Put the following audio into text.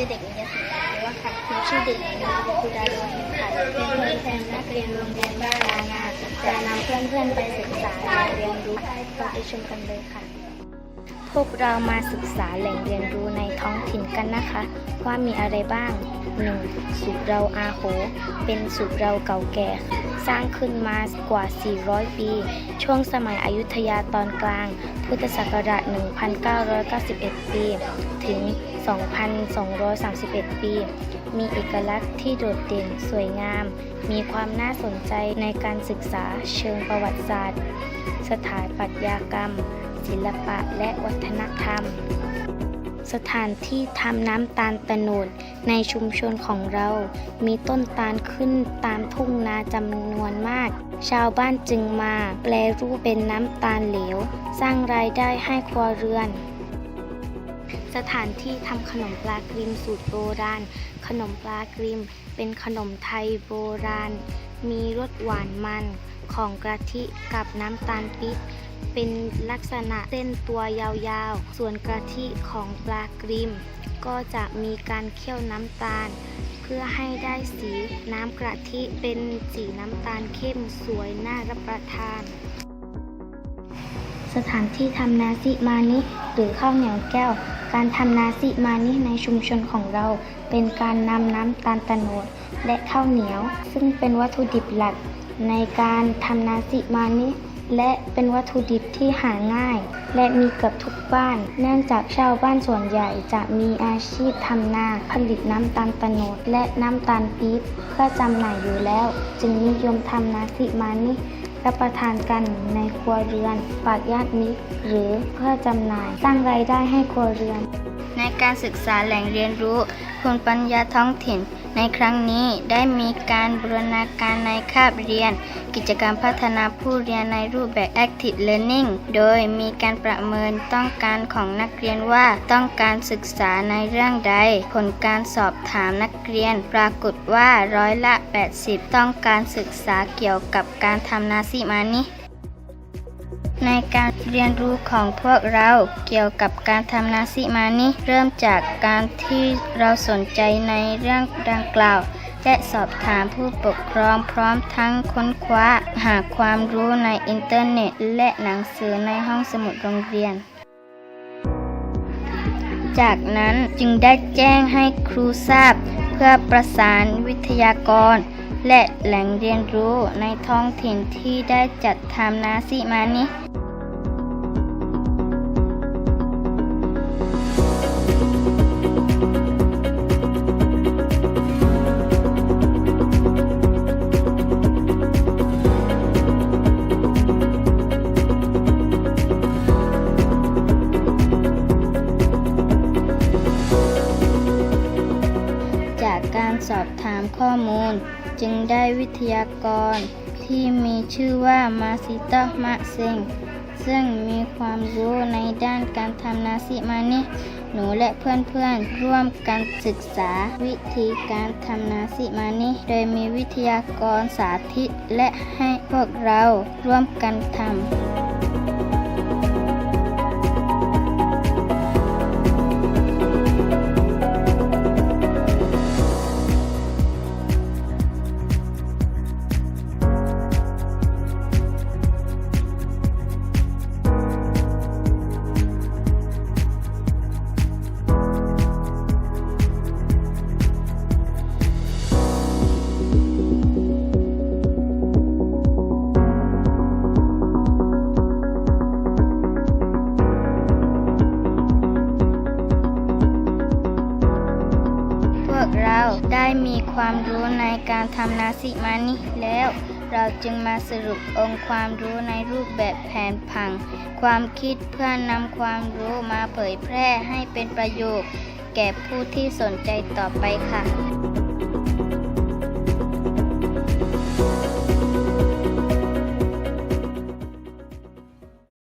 ชื่อเด็กหญิงยศิลาหรือว่าค่ะหนูชื่อเด็กหญิงนาวิดาดวงค่ะเป็นตัวแทนนักเรียนโรงเรียนบ้านลางาจะนำเพื่อนๆไปศึกษาและเรียนรู้เราไปชมกันเลยค่ะ พวกเรามาศึกษาแหล่งเรียนรู้ในท้องถิ่นกันนะคะ ว่ามีอะไรบ้าง 1. สุเราอาโห เป็นสุเราเก่าแก่สร้างขึ้นมากว่า 400 ปี ช่วงสมัยอยุธยาตอนกลาง พุทธศักราช 1991 ปี ถึง 2,231 ปี มีเอกลักษณ์ที่โดดเด่นสวยงาม มีความน่าสนใจในการศึกษาเชิงประวัติศาสตร์ สถาปัตยกรรม ศิลปะและวัฒนธรรม สถานที่ทำน้ำตาลตะโนดในชุมชนของเรา มีต้นตาลขึ้นตามทุ่งนาจำนวนมาก ชาวบ้านจึงมาแปลรูปเป็นน้ำตาลเหลว สร้างรายได้ให้ครัวเรือน สถานที่ทำขนมปลากริมสูตรโบราณ ขนมปลากริม เป็นขนมไทยโบราณ มีรสหวานมันของกะทิกับน้ำตาลปี๊บเป็นลักษณะเส้นตัวยาวๆ ส่วนกะทิของปลากริม ก็จะมีการเคี่ยวน้ำตาล เพื่อให้ได้สีน้ำกะทิเป็นสีน้ำตาลเข้มสวยน่ารับประทาน สถานที่ทำนาซิมานิหรือข้าวเหนียวแก้ว การทำนาซิมานิในชุมชนของเรา เป็นการนำน้ำตาลตะโนดและข้าวเหนียว ซึ่งเป็นวัตถุดิบหลัก ในการทำนาซิมานิและเป็นวัตถุดิบที่หาง่าย และมีเกือบทุกบ้าน เนื่องจากชาวบ้านส่วนใหญ่จะมีอาชีพทำนาผลิตน้ำตาลตะโนดและน้ำตาลปี๊บเพื่อจำหน่ายอยู่แล้ว จึงนิยมทำนาซิมานิ รับประทานกันในครัวเรือนฝากญาติมิตร หรือเพื่อจำหน่าย สร้างรายได้ให้ครัวเรือน ในการศึกษาแหล่งเรียนรู้ภูมิปัญญาท้องถิ่น ในครั้งนี้ได้มีการบูรณาการในคาบเรียน กิจกรรมพัฒนาผู้เรียนในรูปแบบ Active Learning โดยมีการประเมินต้องการของนักเรียนว่าต้องการศึกษาในเรื่องใด ผลการสอบถามนักเรียน ปรากฏว่าร้อยละ 80 ต้องการศึกษาเกี่ยวกับการทำนาซิมานิ ในการเรียนรู้ของพวกเราเกี่ยวกับการทำนาซิมานิเริ่มจากการที่เราสนใจในเรื่องดังกล่าว และสอบถามผู้ปกครองพร้อมทั้งค้นคว้า หาความรู้ในอินเทอร์เน็ต และหนังสือในห้องสมุดโรงเรียน จากนั้นจึงได้แจ้งให้ครูทราบ เพื่อประสานวิทยากร และแหล่งเรียนรู้ในท้องถิ่นที่ได้จัดทำนาซิมานิจากการสอบถามข้อมูล จึงได้วิทยากรที่มีชื่อว่ามาซิโตมะเซงซึ่งมีความรู้ในด้านการทำนาซิมานิหนูและเพื่อนๆ ร่วมกันศึกษาวิธีการทำนาซิมานิโดยมีวิทยากรสาธิตและให้พวกเราร่วมกันทำ ได้มีความรู้ในการทำนาซิมานิแล้ว เราจึงมาสรุปองค์ความรู้ในรูปแบบแผนผัง ความคิดเพื่อนำความรู้มาเผยแพร่ให้เป็นประโยชน์ แก่ผู้ที่สนใจต่อไปค่ะ